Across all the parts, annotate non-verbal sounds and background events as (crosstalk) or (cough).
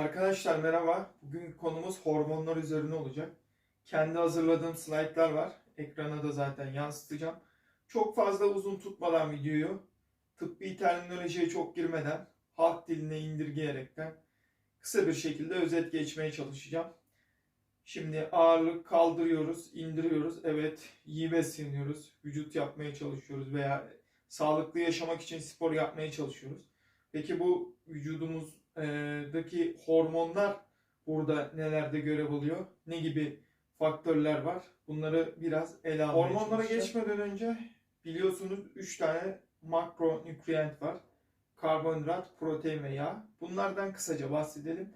Arkadaşlar merhaba. Bugün konumuz hormonlar üzerine olacak. Kendi hazırladığım slaytlar var. Ekrana da zaten yansıtacağım. Çok fazla uzun tutmadan videoyu, tıbbi terminolojiye çok girmeden, halk diline indirgeyerekten kısa bir şekilde özet geçmeye çalışacağım. Şimdi ağırlık kaldırıyoruz, indiriyoruz. Evet, iyi besleniyoruz. Vücut yapmaya çalışıyoruz veya sağlıklı yaşamak için spor yapmaya çalışıyoruz. Peki bu vücudumuzdaki hormonlar burada nelerde görev alıyor? Ne gibi faktörler var? Bunları biraz ele almaya Hormonlara geçmeden önce biliyorsunuz 3 tane makronütrient var. Karbonhidrat, protein ve yağ. Bunlardan kısaca bahsedelim.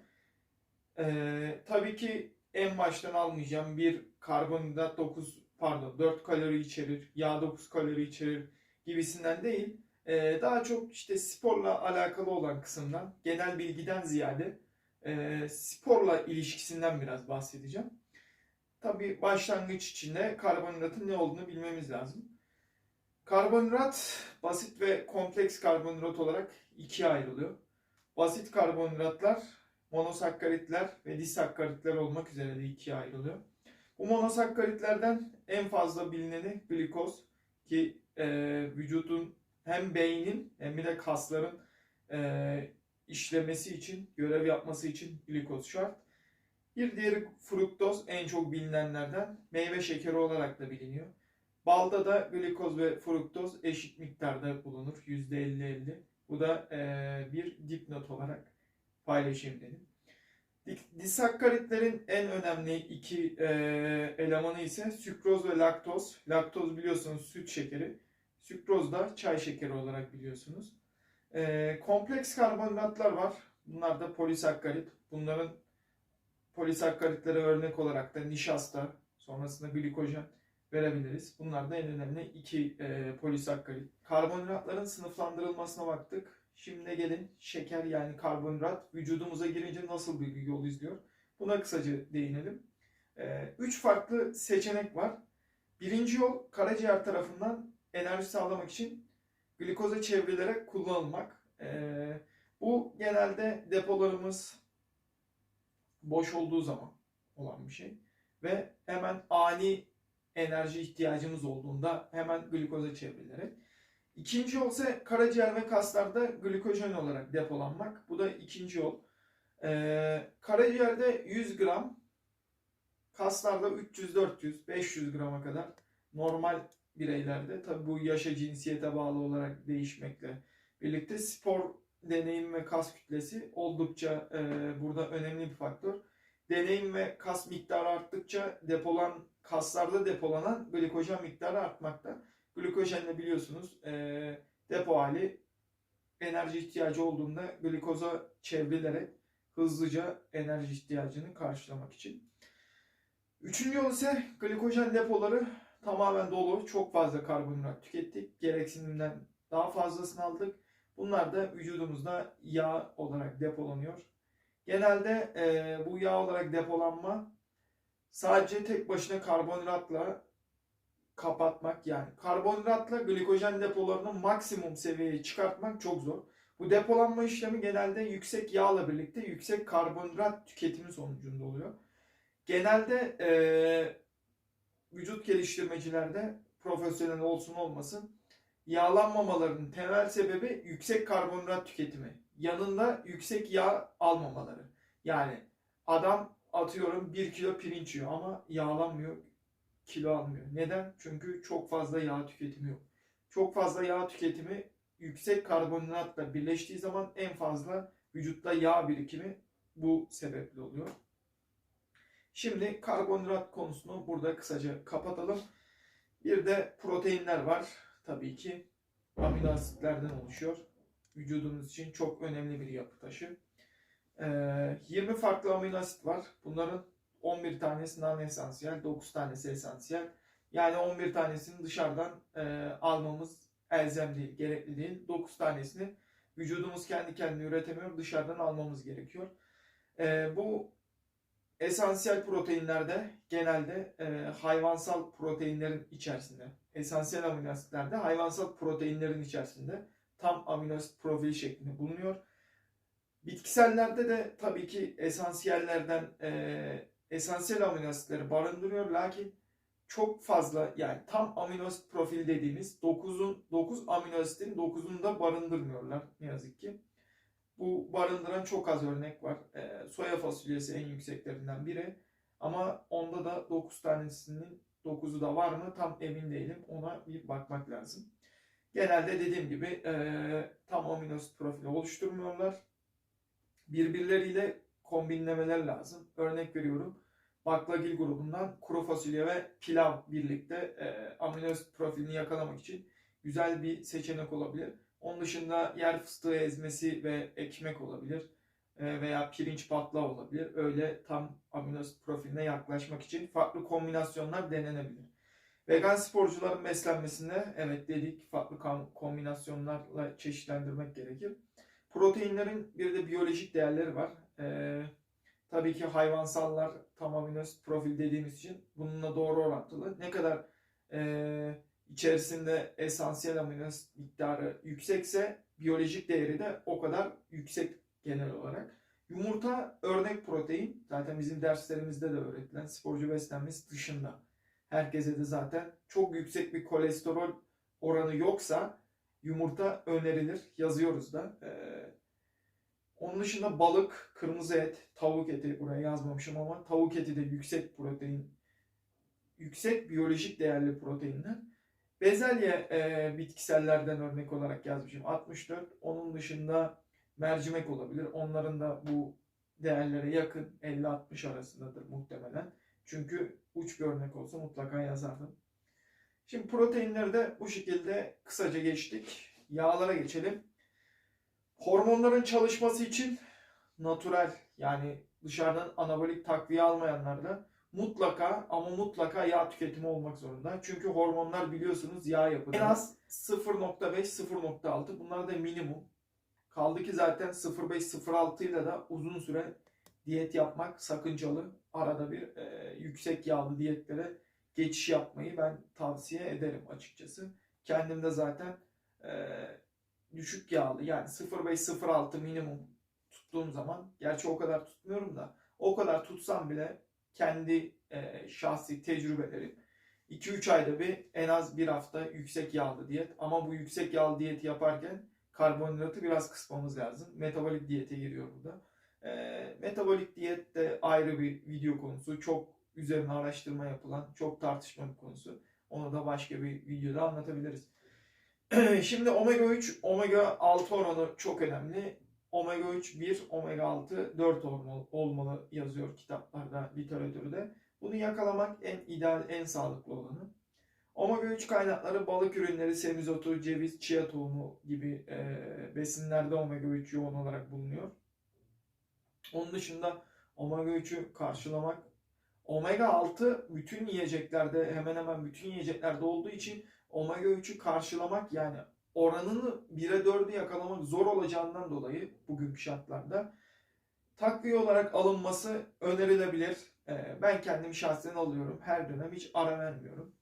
Ee, tabii ki en baştan almayacağım. Bir karbonhidrat 9 pardon 4 kalori içerir, yağ 9 kalori içerir gibisinden değil. Ee, daha çok işte sporla alakalı olan kısımdan, genel bilgiden ziyade e, sporla ilişkisinden biraz bahsedeceğim. Tabii başlangıç içinde karbonhidratın ne olduğunu bilmemiz lazım. Karbonhidrat basit ve kompleks karbonhidrat olarak ikiye ayrılıyor. Basit karbonhidratlar, monosakkaritler ve disakkaritler olmak üzere de ikiye ayrılıyor. Bu monosakkaritlerden en fazla bilineni glikoz ki e, vücudun hem beynin hem de kasların e, işlemesi için, görev yapması için glikoz şart. Bir diğeri fruktoz en çok bilinenlerden meyve şekeri olarak da biliniyor. Balda da glikoz ve fruktoz eşit miktarda bulunur. %50-50. Bu da e, bir dipnot olarak paylaşayım dedim. Di- Disakkaritlerin en önemli iki e, elemanı ise sükroz ve laktoz. Laktoz biliyorsunuz süt şekeri. Sükroz da çay şekeri olarak biliyorsunuz. E, kompleks karbonhidratlar var. Bunlar da polisakkarit. Bunların polisakkaritlere örnek olarak da nişasta, sonrasında glikojen verebiliriz. Bunlar da en önemli iki e, polisakkarit. Karbonhidratların sınıflandırılmasına baktık. Şimdi gelin şeker yani karbonhidrat vücudumuza girince nasıl bir yol izliyor? Buna kısaca değinelim. E, üç farklı seçenek var. Birinci yol karaciğer tarafından enerji sağlamak için glikoza çevrilerek kullanılmak. E, bu genelde depolarımız boş olduğu zaman olan bir şey. Ve hemen ani enerji ihtiyacımız olduğunda hemen glikoza çevrilerek. İkinci yol ise karaciğer ve kaslarda glikojen olarak depolanmak. Bu da ikinci yol. Ee, karaciğerde 100 gram, kaslarda 300-400, 500 grama kadar normal bireylerde tabi bu yaşa cinsiyete bağlı olarak değişmekle birlikte spor deneyim ve kas kütlesi oldukça e, burada önemli bir faktör. Deneyim ve kas miktarı arttıkça depolan kaslarda depolanan glikojen miktarı artmakta. Glikojen biliyorsunuz e, depo hali enerji ihtiyacı olduğunda glikoza çevrilerek hızlıca enerji ihtiyacını karşılamak için. Üçüncü yol ise glikojen depoları tamamen dolu. Çok fazla karbonhidrat tükettik. Gereksinimden daha fazlasını aldık. Bunlar da vücudumuzda yağ olarak depolanıyor. Genelde e, bu yağ olarak depolanma sadece tek başına karbonhidratla kapatmak yani karbonhidratla glikojen depolarını maksimum seviyeye çıkartmak çok zor. Bu depolanma işlemi genelde yüksek yağla birlikte yüksek karbonhidrat tüketimi sonucunda oluyor. Genelde e, vücut geliştirmecilerde profesyonel olsun olmasın yağlanmamalarının temel sebebi yüksek karbonhidrat tüketimi. Yanında yüksek yağ almamaları. Yani adam atıyorum 1 kilo pirinç yiyor ama yağlanmıyor, kilo almıyor. Neden? Çünkü çok fazla yağ tüketimi yok. Çok fazla yağ tüketimi yüksek karbonhidratla birleştiği zaman en fazla vücutta yağ birikimi bu sebeple oluyor. Şimdi karbonhidrat konusunu burada kısaca kapatalım. Bir de proteinler var tabii ki amino asitlerden oluşuyor. Vücudumuz için çok önemli bir yapı taşı. Ee, 20 farklı amino asit var. Bunların 11 tanesi non esansiyel, 9 tanesi esansiyel. Yani 11 tanesini dışarıdan e, almamız elzem değil, gerekli değil. 9 tanesini vücudumuz kendi kendine üretemiyor, dışarıdan almamız gerekiyor. E, bu esansiyel proteinlerde genelde e, hayvansal proteinlerin içerisinde, esansiyel amino asitlerde hayvansal proteinlerin içerisinde tam amino asit profili şeklinde bulunuyor. Bitkisellerde de tabii ki esansiyellerden e, esansiyel amino asitleri barındırıyor. Lakin çok fazla yani tam amino asit profili dediğimiz 9'un 9 amino asitin 9'unu da barındırmıyorlar ne yazık ki. Bu barındıran çok az örnek var. E, soya fasulyesi en yükseklerinden biri. Ama onda da 9 tanesinin 9'u da var mı tam emin değilim. Ona bir bakmak lazım. Genelde dediğim gibi e, tam amino asit profili oluşturmuyorlar. Birbirleriyle kombinlemeler lazım. Örnek veriyorum. Baklagil grubundan kuru fasulye ve pilav birlikte e, amino asit profilini yakalamak için güzel bir seçenek olabilir. Onun dışında yer fıstığı ezmesi ve ekmek olabilir E, veya pirinç patlağı olabilir. Öyle tam amino asit profiline yaklaşmak için farklı kombinasyonlar denenebilir. Vegan sporcuların beslenmesinde evet dedik farklı kombinasyonlarla çeşitlendirmek gerekir. Proteinlerin bir de biyolojik değerleri var. Ee, tabii ki hayvansallar tam amino asit profil dediğimiz için bununla doğru orantılı. Ne kadar e, içerisinde esansiyel amino miktarı yüksekse biyolojik değeri de o kadar yüksek genel olarak. Yumurta örnek protein. Zaten bizim derslerimizde de öğretilen sporcu beslenmesi dışında. Herkese de zaten çok yüksek bir kolesterol oranı yoksa yumurta önerilir. Yazıyoruz da. Ee, onun dışında balık, kırmızı et, tavuk eti buraya yazmamışım ama tavuk eti de yüksek protein, yüksek biyolojik değerli proteinler. Bezelye e, bitkisellerden örnek olarak yazmışım 64. Onun dışında mercimek olabilir. Onların da bu değerlere yakın 50-60 arasındadır muhtemelen. Çünkü uç bir örnek olsa mutlaka yazardım. Şimdi proteinleri de bu şekilde kısaca geçtik. Yağlara geçelim. Hormonların çalışması için natural yani dışarıdan anabolik takviye almayanlarda mutlaka ama mutlaka yağ tüketimi olmak zorunda. Çünkü hormonlar biliyorsunuz yağ yapıda. En az 0.5-0.6 bunlar da minimum. Kaldı ki zaten 0.5-0.6 ile de uzun süre diyet yapmak sakıncalı. Arada bir e, yüksek yağlı diyetlere geçiş yapmayı ben tavsiye ederim açıkçası. Kendim de zaten e, düşük yağlı yani 0.5-0.6 minimum tuttuğum zaman gerçi o kadar tutmuyorum da o kadar tutsam bile kendi e, şahsi tecrübelerim 2-3 ayda bir en az bir hafta yüksek yağlı diyet ama bu yüksek yağlı diyeti yaparken karbonhidratı biraz kısmamız lazım. Metabolik diyete giriyor burada. E, metabolik diyet de ayrı bir video konusu. Çok üzerine araştırma yapılan, çok tartışma bir konusu. Onu da başka bir videoda anlatabiliriz. (clears throat) Şimdi omega 3, omega 6 oranı çok önemli. Omega 3 1, omega 6 4 olmalı yazıyor kitaplarda, literatürde. Bunu yakalamak en ideal, en sağlıklı olanı. Omega 3 kaynakları balık ürünleri, semizotu, ceviz, chia tohumu gibi e, besinlerde omega 3 yoğun olarak bulunuyor. Onun dışında omega 3'ü karşılamak Omega 6 bütün yiyeceklerde hemen hemen bütün yiyeceklerde olduğu için omega 3'ü karşılamak yani oranını 1'e 4'ü yakalamak zor olacağından dolayı bugünkü şartlarda takviye olarak alınması önerilebilir. Ee, ben kendim şahsen alıyorum. Her dönem hiç ara vermiyorum.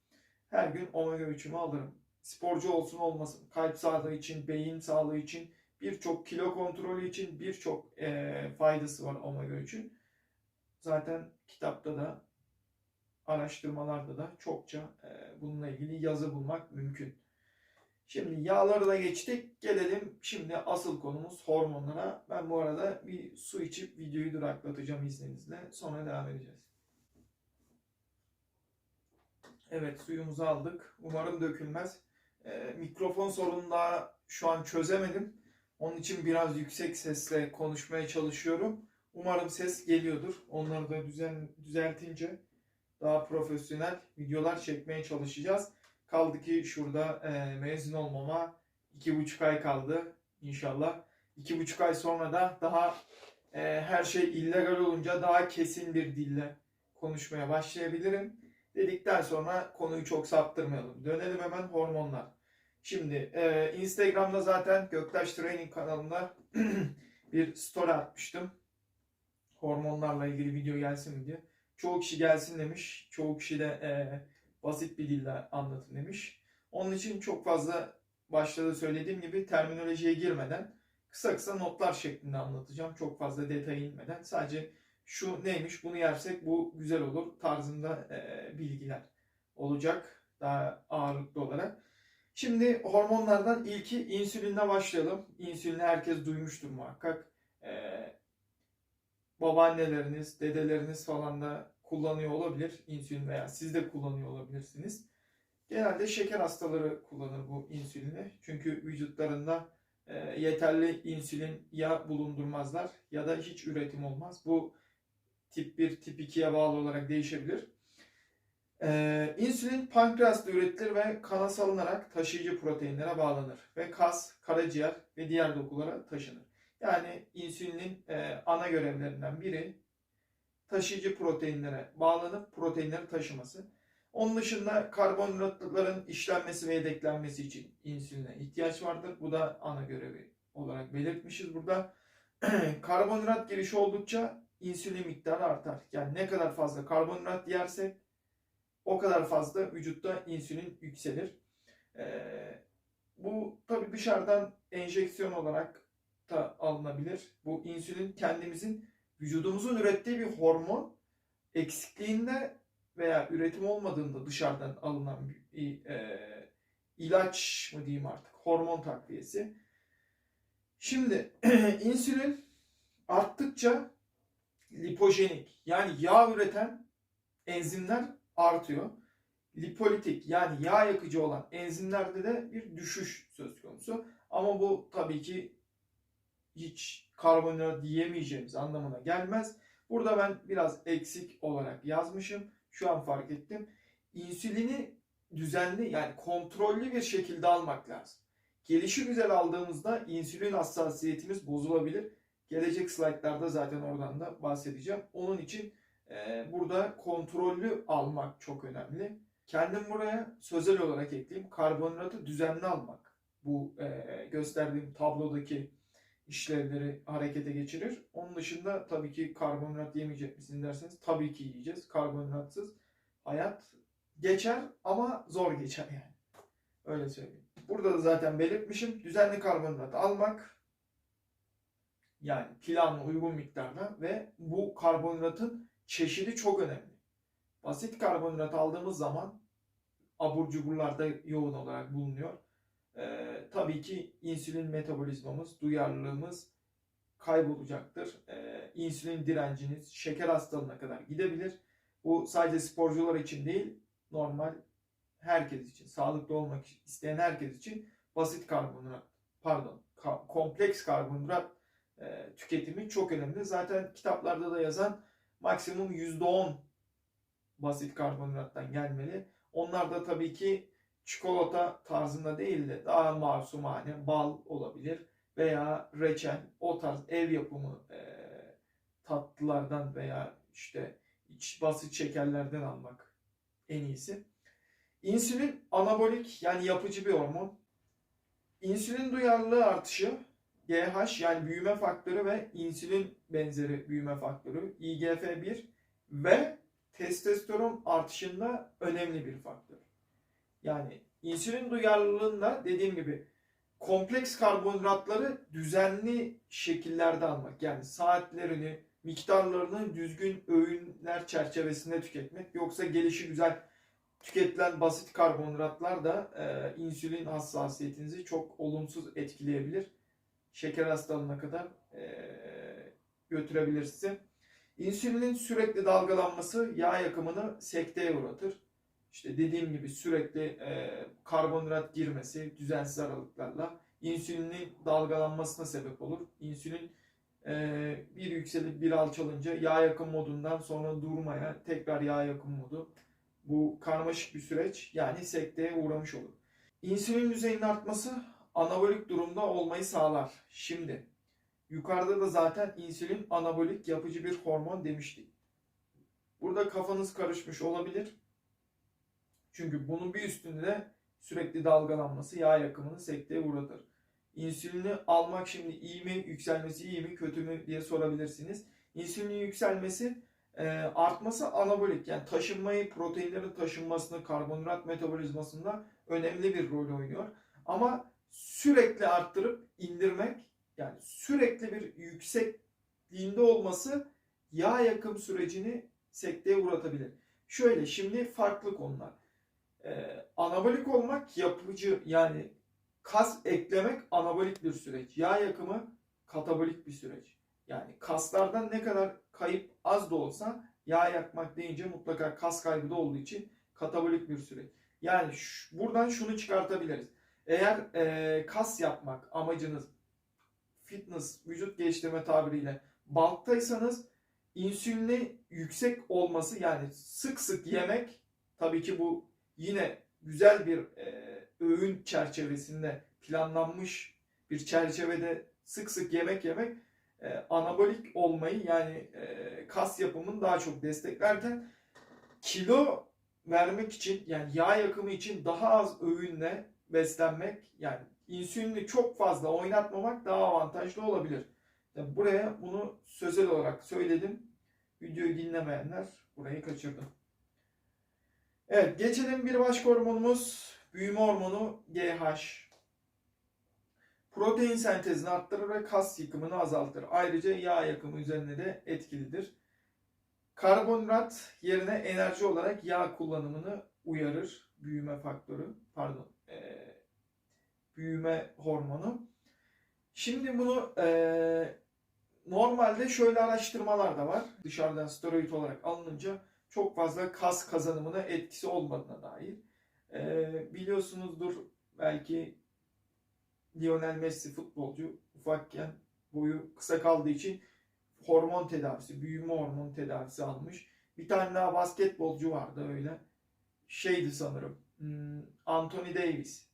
Her gün omega 3'ümü alırım. Sporcu olsun olmasın. Kalp sağlığı için, beyin sağlığı için, birçok kilo kontrolü için birçok e, faydası var omega 3'ün. Zaten kitapta da araştırmalarda da çokça e, bununla ilgili yazı bulmak mümkün. Şimdi yağları da geçtik. Gelelim şimdi asıl konumuz hormonlara. Ben bu arada bir su içip videoyu duraklatacağım izninizle. Sonra devam edeceğiz. Evet suyumuzu aldık. Umarım dökülmez. E, mikrofon sorunu daha şu an çözemedim. Onun için biraz yüksek sesle konuşmaya çalışıyorum. Umarım ses geliyordur. Onları da düzen, düzeltince daha profesyonel videolar çekmeye çalışacağız. Kaldı ki şurada e, mezun olmama iki buçuk ay kaldı inşallah. İki buçuk ay sonra da daha e, her şey illegal olunca daha kesin bir dille konuşmaya başlayabilirim. Dedikten sonra konuyu çok saptırmayalım. Dönelim hemen hormonlar. Şimdi e, Instagram'da zaten Göktaş Training kanalında (clears throat) bir story atmıştım hormonlarla ilgili video gelsin mi diye. Çoğu kişi gelsin demiş. Çoğu kişi de e, basit bir dille anlatın demiş. Onun için çok fazla başta da söylediğim gibi terminolojiye girmeden kısa kısa notlar şeklinde anlatacağım. Çok fazla detaya inmeden. Sadece şu neymiş bunu yersek bu güzel olur tarzında e, bilgiler olacak daha ağırlıklı olarak. Şimdi hormonlardan ilki insülinle başlayalım. İnsülini herkes duymuştur muhakkak. Ee, babaanneleriniz, dedeleriniz falan da kullanıyor olabilir insülin veya siz de kullanıyor olabilirsiniz. Genelde şeker hastaları kullanır bu insülini. Çünkü vücutlarında e, yeterli insülin ya bulundurmazlar ya da hiç üretim olmaz. Bu tip 1, tip 2'ye bağlı olarak değişebilir. Ee, insülin pankreasta üretilir ve kana salınarak taşıyıcı proteinlere bağlanır ve kas, karaciğer ve diğer dokulara taşınır. Yani insülinin e, ana görevlerinden biri taşıyıcı proteinlere bağlanıp proteinleri taşıması. Onun dışında karbonhidratların işlenmesi ve yedeklenmesi için insüline ihtiyaç vardır. Bu da ana görevi olarak belirtmişiz burada. (clears throat) karbonhidrat girişi oldukça insülin miktarı artar. Yani ne kadar fazla karbonhidrat yersek o kadar fazla vücutta insülin yükselir. Ee, bu tabi dışarıdan enjeksiyon olarak da alınabilir. Bu insülin kendimizin vücudumuzun ürettiği bir hormon eksikliğinde veya üretim olmadığında dışarıdan alınan bir e, ilaç mı diyeyim artık hormon takviyesi. Şimdi (clears throat) insülin arttıkça lipojenik yani yağ üreten enzimler artıyor. Lipolitik yani yağ yakıcı olan enzimlerde de bir düşüş söz konusu. Ama bu tabii ki hiç karbonhidrat diyemeyeceğimiz anlamına gelmez. Burada ben biraz eksik olarak yazmışım. Şu an fark ettim. İnsülini düzenli yani kontrollü bir şekilde almak lazım. Gelişi güzel aldığımızda insülin hassasiyetimiz bozulabilir. Gelecek slaytlarda zaten oradan da bahsedeceğim. Onun için e, burada kontrollü almak çok önemli. Kendim buraya sözel olarak ekleyeyim. Karbonhidratı düzenli almak. Bu e, gösterdiğim tablodaki işlevleri harekete geçirir. Onun dışında tabii ki karbonhidrat yemeyecek misin derseniz tabii ki yiyeceğiz. Karbonhidratsız hayat geçer ama zor geçer yani. Öyle söyleyeyim. Burada da zaten belirtmişim. Düzenli karbonhidrat almak yani planlı uygun miktarda ve bu karbonhidratın çeşidi çok önemli. Basit karbonhidrat aldığımız zaman abur cuburlarda yoğun olarak bulunuyor. Ee, tabii ki insülin metabolizmamız, duyarlılığımız kaybolacaktır. Ee, insülin direnciniz şeker hastalığına kadar gidebilir. Bu sadece sporcular için değil, normal herkes için, sağlıklı olmak isteyen herkes için basit karbonhidrat, pardon, ka- kompleks karbonhidrat e, tüketimi çok önemli. Zaten kitaplarda da yazan maksimum %10 basit karbonhidrattan gelmeli. Onlar da tabii ki çikolata tarzında değil de daha masumane bal olabilir veya reçel o tarz ev yapımı e, tatlılardan veya işte iç basit şekerlerden almak en iyisi. İnsülin anabolik yani yapıcı bir hormon. İnsülin duyarlılığı artışı GH yani büyüme faktörü ve insülin benzeri büyüme faktörü IGF-1 ve testosteron artışında önemli bir faktör. Yani insülin duyarlılığında dediğim gibi kompleks karbonhidratları düzenli şekillerde almak. Yani saatlerini, miktarlarını düzgün öğünler çerçevesinde tüketmek. Yoksa gelişi güzel tüketilen basit karbonhidratlar da e, insülin hassasiyetinizi çok olumsuz etkileyebilir. Şeker hastalığına kadar e, götürebilir sizi. İnsülinin sürekli dalgalanması yağ yakımını sekteye uğratır. İşte dediğim gibi sürekli e, karbonhidrat girmesi düzensiz aralıklarla insülinin dalgalanmasına sebep olur. İnsülin e, bir yükselip bir alçalınca yağ yakım modundan sonra durmaya tekrar yağ yakım modu. Bu karmaşık bir süreç yani sekteye uğramış olur. İnsülin düzeyinin artması anabolik durumda olmayı sağlar. Şimdi yukarıda da zaten insülin anabolik yapıcı bir hormon demiştik. Burada kafanız karışmış olabilir. Çünkü bunun bir üstünde sürekli dalgalanması yağ yakımını sekteye uğratır. İnsülini almak şimdi iyi mi, yükselmesi iyi mi, kötü mü diye sorabilirsiniz. İnsülinin yükselmesi e, artması anabolik yani taşınmayı, proteinlerin taşınmasını, karbonhidrat metabolizmasında önemli bir rol oynuyor. Ama sürekli arttırıp indirmek yani sürekli bir yüksekliğinde olması yağ yakım sürecini sekteye uğratabilir. Şöyle şimdi farklı konular. Ee, anabolik olmak yapıcı yani kas eklemek anabolik bir süreç. Yağ yakımı katabolik bir süreç. Yani kaslardan ne kadar kayıp az da olsa yağ yakmak deyince mutlaka kas kaybı da olduğu için katabolik bir süreç. Yani buradan şunu çıkartabiliriz. Eğer e, kas yapmak amacınız fitness, vücut geliştirme tabiriyle bulktaysanız insülini yüksek olması yani sık sık yemek tabii ki bu yine güzel bir e, öğün çerçevesinde planlanmış bir çerçevede sık sık yemek yemek e, anabolik olmayı yani e, kas yapımını daha çok desteklerken kilo vermek için yani yağ yakımı için daha az öğünle beslenmek yani insülini çok fazla oynatmamak daha avantajlı olabilir. Yani buraya bunu sözel olarak söyledim. Videoyu dinlemeyenler burayı kaçırdı. Evet geçelim bir başka hormonumuz büyüme hormonu GH. Protein sentezini arttırır ve kas yıkımını azaltır. Ayrıca yağ yakımı üzerine de etkilidir. Karbonhidrat yerine enerji olarak yağ kullanımını uyarır. Büyüme faktörü, pardon, eee, büyüme hormonu. Şimdi bunu eee, normalde şöyle araştırmalar da var. Dışarıdan steroid olarak alınınca çok fazla kas kazanımına etkisi olmadığına dair. Eee, biliyorsunuzdur belki Lionel Messi futbolcu ufakken boyu kısa kaldığı için hormon tedavisi, büyüme hormon tedavisi almış. Bir tane daha basketbolcu vardı öyle. Şeydi sanırım. hmm, Anthony Davis.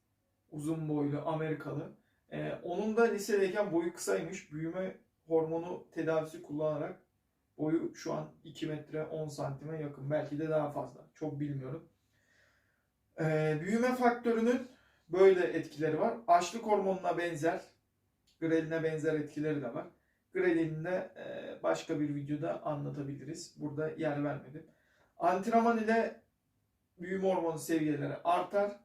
Uzun boylu Amerikalı. Ee, onun da lisedeyken boyu kısaymış. Büyüme hormonu tedavisi kullanarak boyu şu an 2 metre 10 santime yakın. Belki de daha fazla. Çok bilmiyorum. Ee, büyüme faktörünün böyle etkileri var. Açlık hormonuna benzer, greline benzer etkileri de var. Grelini de e, başka bir videoda anlatabiliriz. Burada yer vermedim. Antrenman ile büyüme hormonu seviyeleri artar.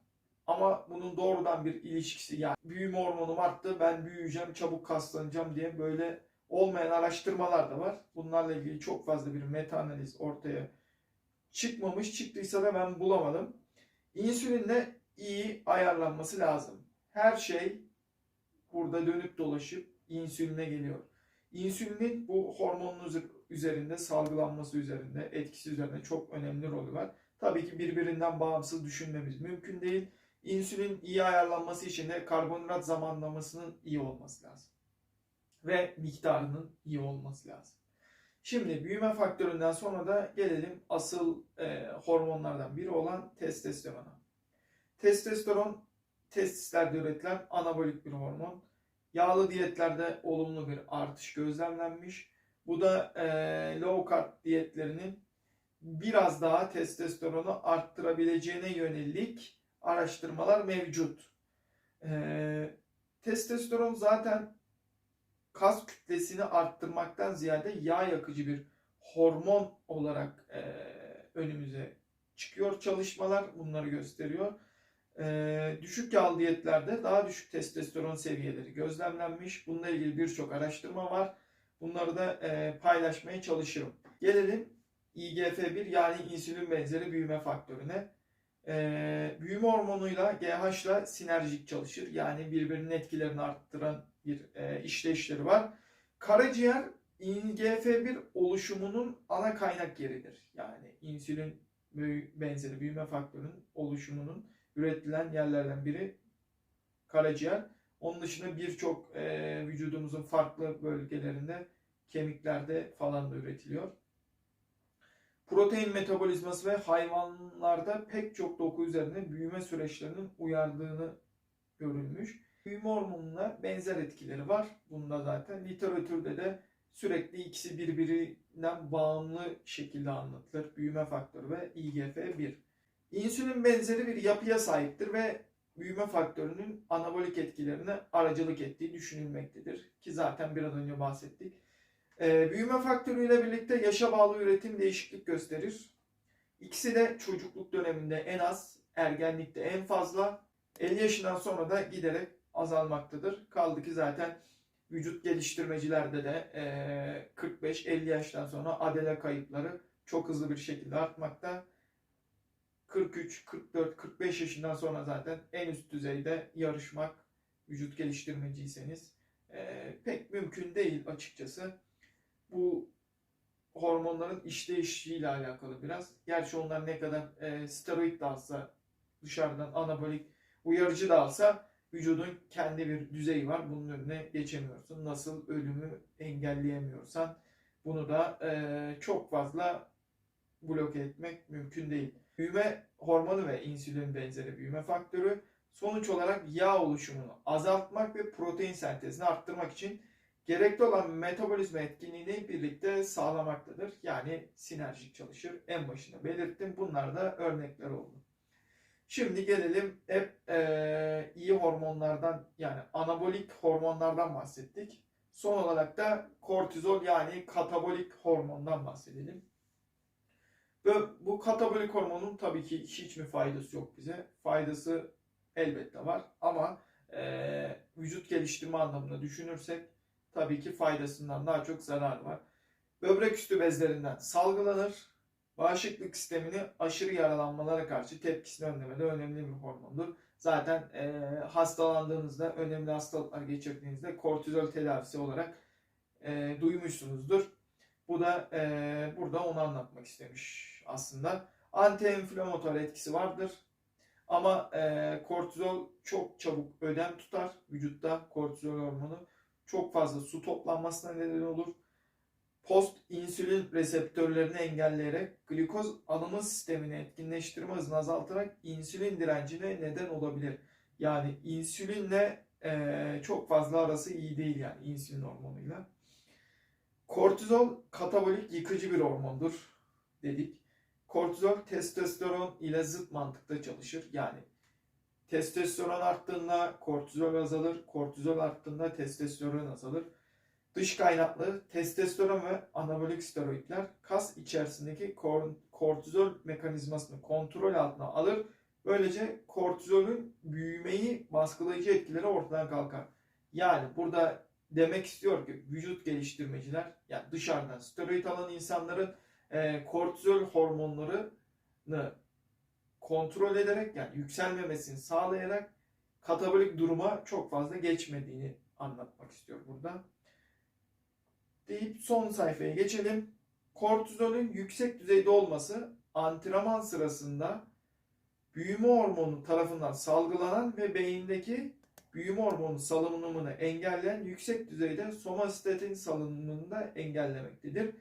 Ama bunun doğrudan bir ilişkisi yani büyüme hormonum arttı ben büyüyeceğim çabuk kaslanacağım diye böyle olmayan araştırmalar da var. Bunlarla ilgili çok fazla bir meta analiz ortaya çıkmamış. Çıktıysa da ben bulamadım. İnsülinle iyi ayarlanması lazım. Her şey burada dönüp dolaşıp insüline geliyor. İnsülinin bu hormonun üzer- üzerinde, salgılanması üzerinde, etkisi üzerinde çok önemli rolü var. Tabii ki birbirinden bağımsız düşünmemiz mümkün değil. İnsülin iyi ayarlanması için de karbonhidrat zamanlamasının iyi olması lazım. Ve miktarının iyi olması lazım. Şimdi büyüme faktöründen sonra da gelelim asıl e, hormonlardan biri olan testosterona. Testosteron testislerde üretilen anabolik bir hormon. Yağlı diyetlerde olumlu bir artış gözlemlenmiş. Bu da e, low carb diyetlerinin biraz daha testosteronu arttırabileceğine yönelik araştırmalar mevcut. E, testosteron zaten kas kütlesini arttırmaktan ziyade yağ yakıcı bir hormon olarak e, önümüze çıkıyor çalışmalar bunları gösteriyor. Ee, düşük yağlı diyetlerde daha düşük testosteron seviyeleri gözlemlenmiş. Bununla ilgili birçok araştırma var. Bunları da e, paylaşmaya çalışırım. Gelelim IGF-1 yani insülin benzeri büyüme faktörüne. Ee, büyüme hormonuyla GH ile sinerjik çalışır. Yani birbirinin etkilerini arttıran bir e, işleyişleri var. Karaciğer IGF-1 oluşumunun ana kaynak yeridir. Yani insülin benzeri büyüme faktörünün oluşumunun üretilen yerlerden biri karaciğer. Onun dışında birçok e, vücudumuzun farklı bölgelerinde kemiklerde falan da üretiliyor. Protein metabolizması ve hayvanlarda pek çok doku üzerinde büyüme süreçlerinin uyardığını görülmüş. Büyüme hormonuna benzer etkileri var. Bunda zaten literatürde de sürekli ikisi birbirinden bağımlı şekilde anlatılır. Büyüme faktörü ve IGF-1. İnsülin benzeri bir yapıya sahiptir ve büyüme faktörünün anabolik etkilerine aracılık ettiği düşünülmektedir. Ki zaten biraz önce bahsettik. Ee, büyüme faktörüyle birlikte yaşa bağlı üretim değişiklik gösterir. İkisi de çocukluk döneminde en az, ergenlikte en fazla, 50 yaşından sonra da giderek azalmaktadır. Kaldı ki zaten vücut geliştirmecilerde de eee, 45-50 yaştan sonra adele kayıpları çok hızlı bir şekilde artmakta. 43, 44, 45 yaşından sonra zaten en üst düzeyde yarışmak vücut geliştirmeciyseniz eee, pek mümkün değil açıkçası. Bu hormonların işleyişiyle alakalı biraz. Gerçi onlar ne kadar eee steroid de alsa dışarıdan anabolik uyarıcı da alsa vücudun kendi bir düzeyi var. Bunun önüne geçemiyorsun. Nasıl ölümü engelleyemiyorsan bunu da eee, çok fazla bloke etmek mümkün değil. Büyüme hormonu ve insülin benzeri büyüme faktörü sonuç olarak yağ oluşumunu azaltmak ve protein sentezini arttırmak için gerekli olan metabolizma etkinliğini birlikte sağlamaktadır. Yani sinerjik çalışır. En başında belirttim. Bunlar da örnekler oldu. Şimdi gelelim hep eee, iyi hormonlardan yani anabolik hormonlardan bahsettik. Son olarak da kortizol yani katabolik hormondan bahsedelim. Ve bu katabolik hormonun tabii ki hiç mi faydası yok bize? Faydası elbette var ama eee, vücut geliştirme anlamında düşünürsek tabii ki faydasından daha çok zarar var. Böbrek üstü bezlerinden salgılanır. Bağışıklık sistemini aşırı yaralanmalara karşı tepkisini önlemede önemli bir hormondur. Zaten e, hastalandığınızda, önemli hastalıklar geçirdiğinizde kortizol tedavisi olarak e, duymuşsunuzdur. Bu da e, burada onu anlatmak istemiş aslında. Anti-enflamatuar etkisi vardır. Ama e, kortizol çok çabuk ödem tutar vücutta kortizol hormonu. Çok fazla su toplanmasına neden olur post insülin reseptörlerini engelleyerek glikoz alımı sistemini etkinleştirme hızını azaltarak insülin direncine neden olabilir. Yani insülinle eee, çok fazla arası iyi değil yani insülin hormonuyla. Kortizol katabolik yıkıcı bir hormondur dedik. Kortizol testosteron ile zıt mantıkta çalışır. Yani testosteron arttığında kortizol azalır, kortizol arttığında testosteron azalır. Dış kaynaklı testosteron ve anabolik steroidler kas içerisindeki kor- kortizol mekanizmasını kontrol altına alır. Böylece kortizolün büyümeyi baskılayıcı etkileri ortadan kalkar. Yani burada demek istiyor ki vücut geliştirmeciler yani dışarıdan steroid alan insanların e, kortizol hormonlarını kontrol ederek yani yükselmemesini sağlayarak katabolik duruma çok fazla geçmediğini anlatmak istiyor burada deyip son sayfaya geçelim. Kortizolün yüksek düzeyde olması antrenman sırasında büyüme hormonu tarafından salgılanan ve beyindeki büyüme hormonu salınımını engelleyen yüksek düzeyde somastatin salınımını da engellemektedir.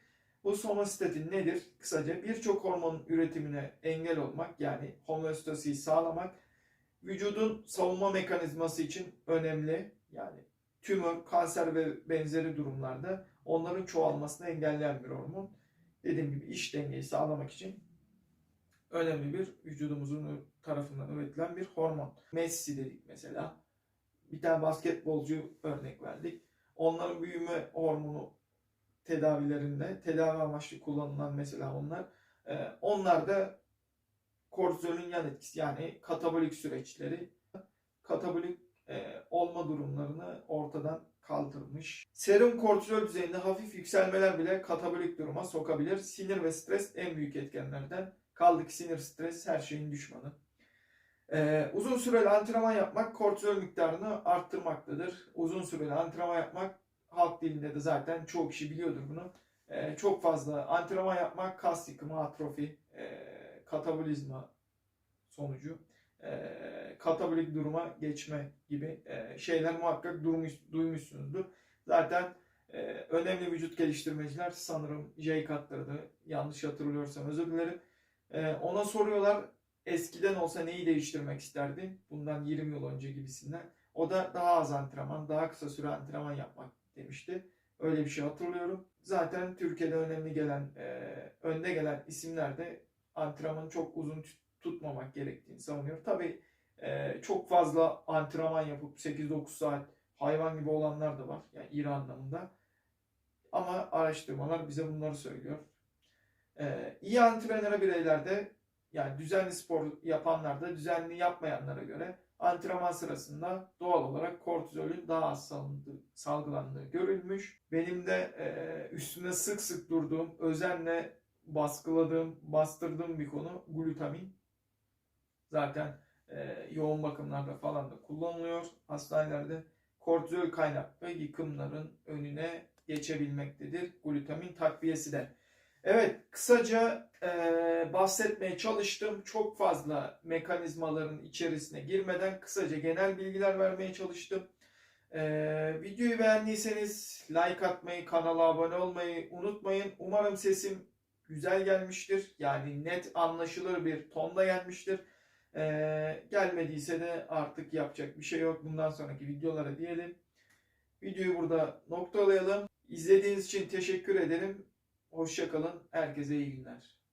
Bu somastatin nedir? Kısaca birçok hormonun üretimine engel olmak yani homeostasiyi sağlamak vücudun savunma mekanizması için önemli. Yani tümör, kanser ve benzeri durumlarda onların çoğalmasını engelleyen bir hormon. Dediğim gibi iş dengeyi sağlamak için önemli bir vücudumuzun tarafından üretilen bir hormon. Messi dedik mesela. Bir tane basketbolcu örnek verdik. Onların büyüme hormonu tedavilerinde tedavi amaçlı kullanılan mesela onlar. Ee, onlar da kortizolün yan etkisi yani katabolik süreçleri katabolik e, olma durumlarını ortadan kaldırmış. Serum kortizol düzeyinde hafif yükselmeler bile katabolik duruma sokabilir. Sinir ve stres en büyük etkenlerden. Kaldı ki sinir stres her şeyin düşmanı. Ee, uzun süreli antrenman yapmak kortizol miktarını arttırmaktadır. Uzun süreli antrenman yapmak halk dilinde de zaten çoğu kişi biliyordur bunu. Ee, çok fazla antrenman yapmak kas yıkımı, atrofi, e, katabolizma sonucu katabolik duruma geçme gibi e, şeyler muhakkak durmuş, duymuşsunuzdur. Zaten e, önemli vücut geliştirmeciler sanırım J katlarını yanlış hatırlıyorsam özür dilerim. E, ona soruyorlar eskiden olsa neyi değiştirmek isterdin? Bundan 20 yıl önce gibisinden. O da daha az antrenman, daha kısa süre antrenman yapmak demişti. Öyle bir şey hatırlıyorum. Zaten Türkiye'de önemli gelen, e, önde gelen isimler de antrenmanı çok uzun tutmamak gerektiğini savunuyor. Tabii e, çok fazla antrenman yapıp 8-9 saat hayvan gibi olanlar da var. Yani iri anlamında. Ama araştırmalar bize bunları söylüyor. E, iyi antrenöre bireylerde yani düzenli spor yapanlarda düzenli yapmayanlara göre antrenman sırasında doğal olarak kortizolün daha az salındığı, salgılandığı görülmüş. Benim de e, üstüne sık sık durduğum, özenle baskıladığım, bastırdığım bir konu glutamin. Zaten e, yoğun bakımlarda falan da kullanılıyor. Hastanelerde kortizol kaynaklı yıkımların önüne geçebilmektedir. Glutamin takviyesi de. Evet, kısaca e, bahsetmeye çalıştım. Çok fazla mekanizmaların içerisine girmeden kısaca genel bilgiler vermeye çalıştım. E, videoyu beğendiyseniz like atmayı, kanala abone olmayı unutmayın. Umarım sesim güzel gelmiştir. Yani net anlaşılır bir tonda gelmiştir. E, gelmediyse de artık yapacak bir şey yok. Bundan sonraki videolara diyelim. Videoyu burada noktalayalım. İzlediğiniz için teşekkür ederim. Hoşçakalın. Herkese iyi günler.